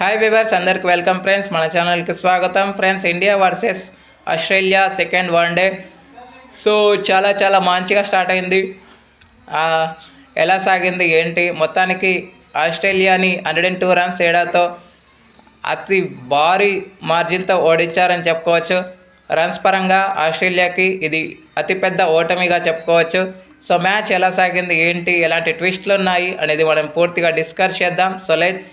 Hi viewers అందరికి welcome friends మన ఛానల్కి స్వాగతం. Friends India versus Australia second one day so చాలా చాలా మంచిగా స్టార్ట్ అయింది. ఎలా సాగింది ఏంటి? మొత్తానికి ఆస్ట్రేలియాని హండ్రెడ్ అండ్ టూ రన్స్ తేడాతో అతి భారీ మార్జిన్తో ఓడించారని చెప్పుకోవచ్చు. రన్స్ పరంగా ఆస్ట్రేలియాకి ఇది అతిపెద్ద ఓటమిగా చెప్పుకోవచ్చు. సో మ్యాచ్ ఎలా సాగింది ఏంటి? ఎలాంటి ట్విస్ట్లు ఉన్నాయి అనేది మనం పూర్తిగా డిస్కస్ చేద్దాం. So let's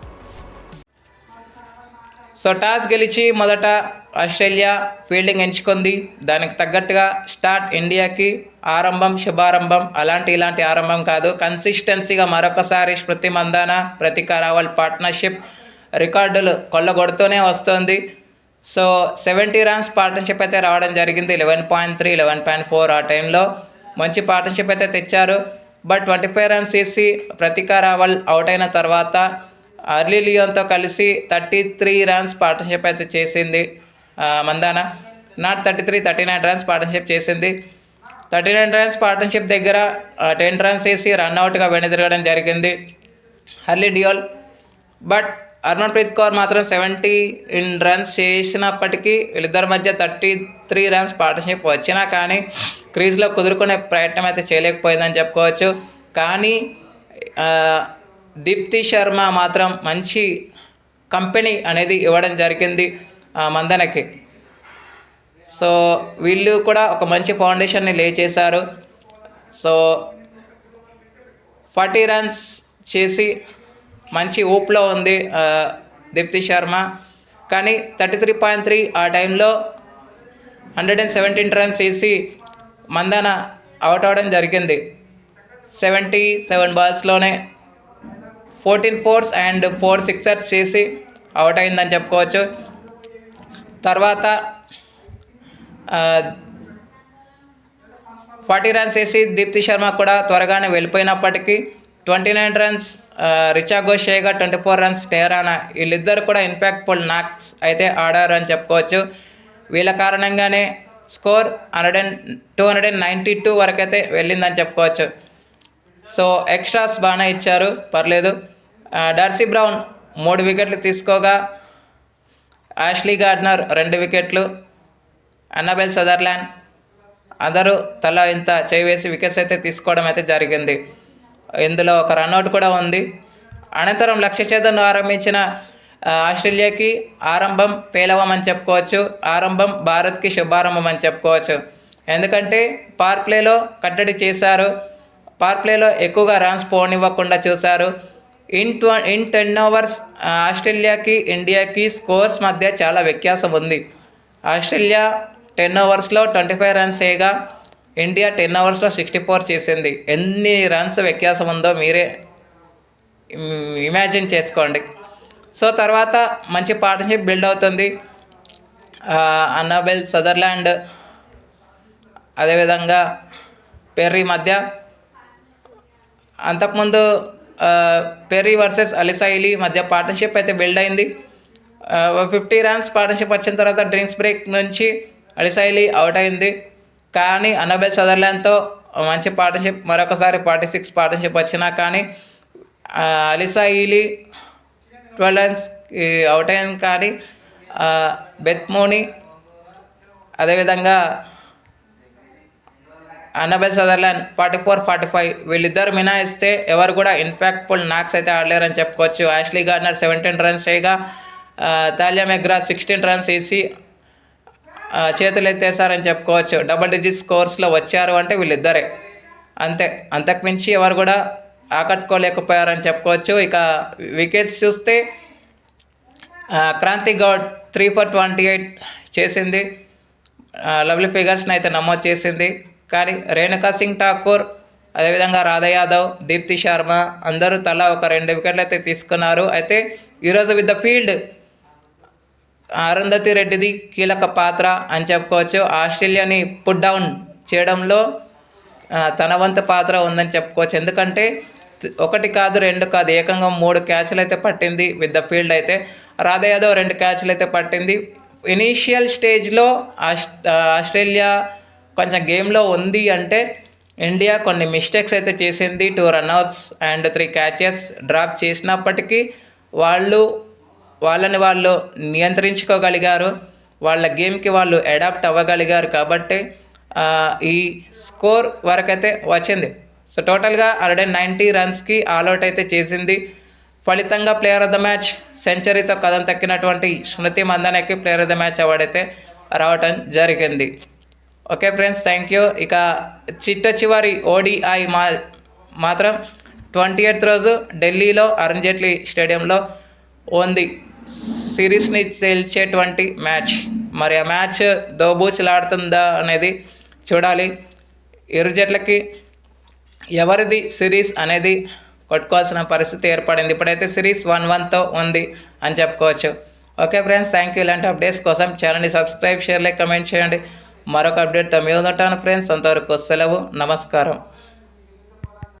సో టాస్ గెలిచి మొదట ఆస్ట్రేలియా ఫీల్డింగ్ ఎంచుకుంది. దానికి తగ్గట్టుగా స్టార్ట్ ఇండియాకి ఆరంభం శుభారంభం అలాంటి ఇలాంటి ఆరంభం కాదు. కన్సిస్టెన్సీగా మరొకసారి స్మృతి మందాన ప్రతిక రావల్ పార్ట్నర్షిప్ రికార్డులు కొల్లగొడుతూనే వస్తుంది. సో సెవెంటీ రన్స్ పార్ట్నర్షిప్ అయితే రావడం జరిగింది. Eleven point three eleven point four ఆ టైంలో మంచి పార్ట్నర్షిప్ అయితే తెచ్చారు. బట్ ట్వంటీ ఫైవ్ రన్స్ వేసి ప్రతిక రావల్ అవుట్ అయిన తర్వాత అర్లీ లియోన్తో కలిసి థర్టీ త్రీ రన్స్ పార్ట్నర్షిప్ అయితే చేసింది Mandhana? Not thirty three thirty nine runs partnership చేసింది. థర్టీ నైన్ రన్స్ పార్ట్నర్షిప్ దగ్గర టెన్ రన్స్ వేసి రన్అట్గా వెనుదిరగడం జరిగింది హర్లీ డియోల్ బట్ హర్మన్ప్రీత్ కౌర్ మాత్రం సెవెంటీ ఇన్ రన్స్ చేసినప్పటికీ వీళ్ళిద్దరి మధ్య థర్టీ త్రీ రన్స్ పార్ట్నర్షిప్ వచ్చినా కానీ క్రీజ్లో కుదురుకునే ప్రయత్నం అయితే చేయలేకపోయిందని చెప్పుకోవచ్చు. కానీ దీప్తి శర్మ మాత్రం మంచి కంపెనీ అనేది ఇవ్వడం జరిగింది ఆ, మందనకి. సో వీళ్ళు కూడా ఒక మంచి ఫౌండేషన్ని లే చేశారు. సో ఫార్టీ రన్స్ చేసి మంచి ఊపులో ఉంది దీప్తి శర్మ. కానీ థర్టీ త్రీ పాయింట్ త్రీ ఆ టైంలో హండ్రెడ్ అండ్ సెవెంటీన్ రన్స్ వేసి మందన అవుట్ అవడం జరిగింది. Seventy seven బాల్స్లోనే fourteen fours and four sixers చేసి అవుట్ అయిందని చెప్పుకోవచ్చు. తర్వాత ఫార్టీ రన్స్ వేసి దీప్తి శర్మ కూడా త్వరగానే వెళ్ళిపోయినప్పటికీ ట్వంటీ నైన్ రన్స్ రిచా ఘోషేగా ట్వంటీ ఫోర్ రన్స్ టేరానా వీళ్ళిద్దరు కూడా ఇన్ఫాక్ట్ఫుల్ నాక్స్ అయితే ఆడారు అని చెప్పుకోవచ్చు. వీళ్ళ కారణంగానే score hundred and two hundred and ninety two వరకు అయితే వెళ్ళిందని చెప్పుకోవచ్చు. సో ఎక్స్ట్రాస్ బాగానే ఇచ్చారు పర్లేదు. డార్సీ బ్రౌన్ మూడు వికెట్లు తీసుకోగా ఆష్లీ గార్డ్నర్ రెండు వికెట్లు అన్నబెల్ సదర్లాండ్ అందరూ తల ఇంత చేయవేసి వికెట్స్ అయితే తీసుకోవడం అయితే జరిగింది. ఇందులో ఒక రన్అట్ కూడా ఉంది. అనంతరం లక్ష్య ఛేదను ఆరంభించిన ఆస్ట్రేలియాకి ఆరంభం పేలవం అని చెప్పుకోవచ్చు. ఆరంభం భారత్కి శుభారంభం అని చెప్పుకోవచ్చు. ఎందుకంటే పార్ప్లేలో కట్టడి చేశారు. పార్క్ ప్లేలో ఎక్కువగా రన్స్ పోనివ్వకుండా చూశారు. ఇన్ ట్వ ఇన్ టెన్ అవర్స్ ఆస్ట్రేలియాకి ఇండియాకి స్కోర్స్ మధ్య చాలా వ్యత్యాసం ఉంది. ఆస్ట్రేలియా టెన్ అవర్స్లో ట్వంటీ ఫైవ్ రన్స్ చేయగా ఇండియా టెన్ అవర్స్లో సిక్స్టీ ఫోర్ చేసింది. ఎన్ని రన్స్ వ్యత్యాసం ఉందో మీరే ఇమాజిన్ చేసుకోండి. సో తర్వాత మంచి పార్ట్నర్షిప్ బిల్డ్ అవుతుంది. అన్నాబెల్ సదర్లాండ్ అదేవిధంగా పెర్రీ మధ్య. అంతకుముందు పెర్రీ వర్సెస్ అలిసైలీ మధ్య పార్ట్నర్షిప్ అయితే బిల్డ్ అయింది. ఫిఫ్టీ రన్స్ పార్ట్నర్షిప్ వచ్చిన తర్వాత డ్రింక్స్ బ్రేక్ నుంచి అలిసైలీ అవుట్ అయింది. కానీ అనబెల్ సదర్లాండ్తో మంచి పార్ట్నర్షిప్ మరొకసారి ఫార్టీ సిక్స్ పార్ట్నర్షిప్ వచ్చినా కానీ అలిసాయిలీ ట్వెల్వ్ రన్స్ అవుట్ అయింది కానీ బెత్మోని బెత్ అదేవిధంగా Annabel Sutherland forty four forty five వీళ్ళిద్దరు మినాయిస్తే ఎవరు కూడా ఇంపాక్ట్ఫుల్ నాక్స్ అయితే ఆడలేరని చెప్పుకోవచ్చు. యాష్లీ గార్నర్ సెవెంటీన్ రన్స్ చేయగా తాలియా మెగ్రా సిక్స్టీన్ రన్స్ వేసి చేతులు ఎత్తేసారని చెప్పుకోవచ్చు. డబుల్ డిజిట్ స్కోర్స్లో వచ్చారు అంటే వీళ్ళిద్దరే. అంతే. అంతకు మించి ఎవరు కూడా ఆకట్టుకోలేకపోయారని చెప్పుకోవచ్చు. ఇక వికెట్స్ చూస్తే Kranti Goud three for twenty eight చేసింది లవ్లీ ఫిగర్స్ని అయితే నమోదు చేసింది. కానీ రేణుకా సింగ్ ఠాకూర్ అదేవిధంగా రాధా యాదవ్ దీప్తి శర్మ అందరూ తలా ఒక రెండు వికెట్లు అయితే తీసుకున్నారు. అయితే ఈరోజు విత్ ద ఫీల్డ్ అరుంధతి రెడ్డిది కీలక పాత్ర అని చెప్పుకోవచ్చు. ఆస్ట్రేలియాని పుట్ డౌన్ చేయడంలో తన వంతు పాత్ర ఉందని చెప్పుకోవచ్చు. ఎందుకంటే ఒకటి కాదు రెండు కాదు ఏకంగా మూడు క్యాచ్లు అయితే పట్టింది విత్ ద ఫీల్డ్ అయితే. రాధా యాదవ్ రెండు క్యాచ్లు అయితే పట్టింది. ఇనీషియల్ స్టేజ్లో ఆస్ ఆస్ట్రేలియా కొంచెం గేమ్లో ఉంది అంటే ఇండియా కొన్ని మిస్టేక్స్ అయితే చేసింది. Two run outs and three catches drop చేసినప్పటికీ వాళ్ళు వాళ్ళని వాళ్ళు నియంత్రించుకోగలిగారు. వాళ్ళ గేమ్కి వాళ్ళు అడాప్ట్ అవ్వగలిగారు కాబట్టి ఈ స్కోర్ వరకైతే వచ్చింది. సో టోటల్గా హండ్రెడ్ నైంటీ రన్స్కి ఆల్అౌట్ అయితే చేసింది. ఫలితంగా ప్లేయర్ ఆఫ్ ద మ్యాచ్ సెంచరీతో కథం తక్కినటువంటి Smriti మందనకి player of the match award అయితే రావటం జరిగింది. ఓకే ఫ్రెండ్స్ థ్యాంక్ యూ ఇక చిట్ట చివరి ఓడిఐ మా మాత్రం ట్వంటీ ఎయిత్ రోజు ఢిల్లీలో అరుణ్ జైట్లీ స్టేడియంలో ఉంది సిరీస్ని తేల్చేటువంటి మ్యాచ్. మరి ఆ మ్యాచ్ దోబూచులాడుతుందా అనేది చూడాలి. ఇరు జట్లకి ఎవరిది సిరీస్ అనేది కొట్టుకోవాల్సిన పరిస్థితి ఏర్పడింది. ఇప్పుడైతే సిరీస్ వన్ వన్తో ఉంది అని చెప్పుకోవచ్చు. ఓకే ఫ్రెండ్స్ థ్యాంక్ యూ ఇలాంటి అప్డేట్స్ కోసం ఛానల్ని సబ్స్క్రైబ్ షేర్ లైక్ కమెంట్ చేయండి. మరొక అప్డేట్తో మీ ఉంటాను ఫ్రెండ్స్. అంతవరకు సెలవు నమస్కారం.